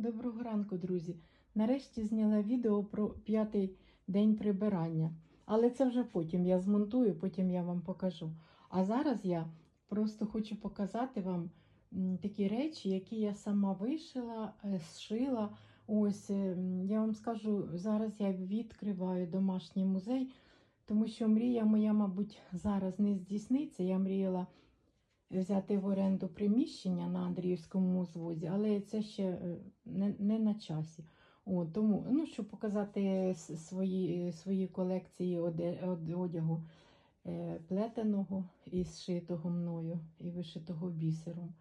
Доброго ранку, друзі. Нарешті зняла відео про п'ятий день прибирання. Але це вже потім я змонтую, потім я вам покажу. А зараз я просто хочу показати вам такі речі, які я сама вишила, е, зшила. Ось е, я вам скажу, зараз я відкриваю домашній музей, тому що мрія моя, мабуть, зараз не здійсниться. Я мріяла взяти в оренду приміщення на Андріївському узвозі, але це ще е, не, не на часі. О, тому, ну, щоб показати свої, свої колекції одягу е, плетеного і зшитого мною, і вишитого бісером.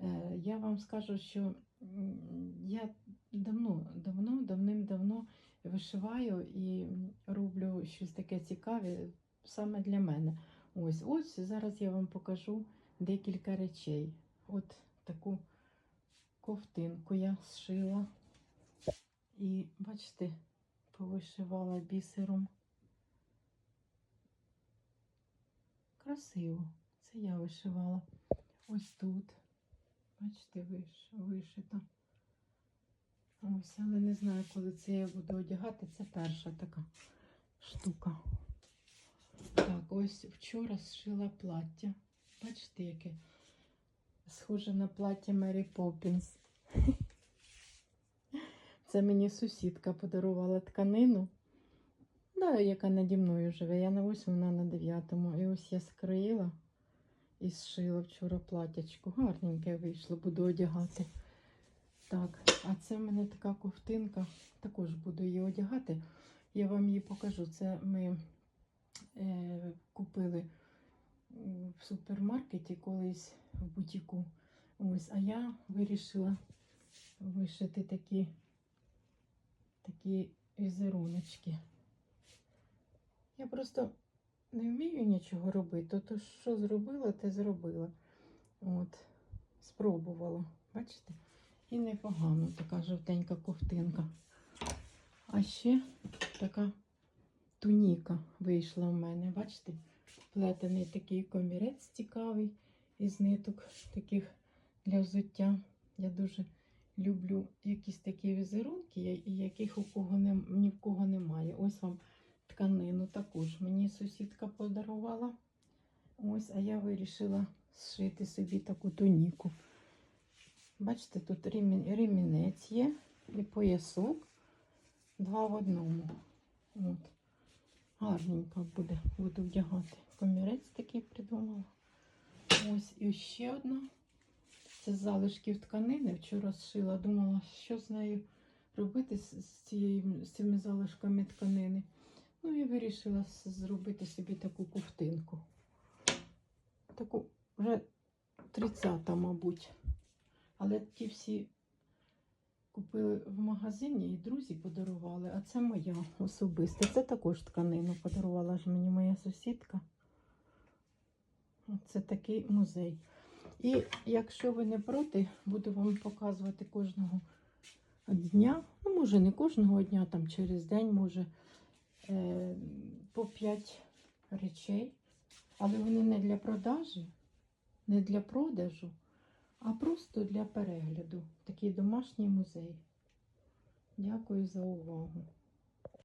Е, я вам скажу, що я давно, давно, давним-давно вишиваю і роблю щось таке цікаве саме для мене. Ось, ось зараз я вам покажу декілька речей. От таку ковтинку я зшила. І, бачите, повишивала бісером. Красиво. Це я вишивала. Ось тут. Бачите, виш, вишита. Ось, але не знаю, коли це я буду одягати. Це перша така штука. Так, ось вчора зшила плаття. Бачите, яке схоже на плаття Мері Поппінс. Це мені сусідка подарувала тканину. Да, яка наді мною живе. Я на восьмому, вона на дев'ятому. І ось я скроїла і зшила вчора платячко. Гарненьке вийшло, буду одягати. Так, а це в мене така ковтинка. Також буду її одягати. Я вам її покажу. Це ми е, купили в супермаркеті колись в бутіку. Ось, а я вирішила вишити такі, такі візеруночки. Я просто не вмію нічого робити. То що зробила, те зробила. От, спробувала. Бачите? І непогано така жовтенька ковтинка. А ще така туніка вийшла в мене. Бачите? Плетений такий комірець цікавий із ниток таких для взуття. Я дуже люблю якісь такі візерунки, яких у кого не, ні в кого немає. Ось вам тканину також мені сусідка подарувала. Ось, а я вирішила зшити собі таку туніку. Бачите, тут ремінець є і поясок. Два в одному. От. Гарненько буде, буду вдягати. Комірець такий придумала. Ось і ще одна. Це залишків тканини. Вчора зшила, думала, що з нею робити з, цією, з цими залишками тканини. Ну і вирішила зробити собі таку ковтинку. Таку вже 30-та, мабуть. Але ті всі купили в магазині і друзі подарували, а це моя особиста. Це також тканину подарувала ж мені моя сусідка. Це такий музей. І якщо ви не проти, буду вам показувати кожного дня. Ну, може, не кожного дня, там через день, може, е, по 5 речей. Але вони не для продажі, не для продажу, а просто для перегляду. Такий домашній музей. Дякую за увагу.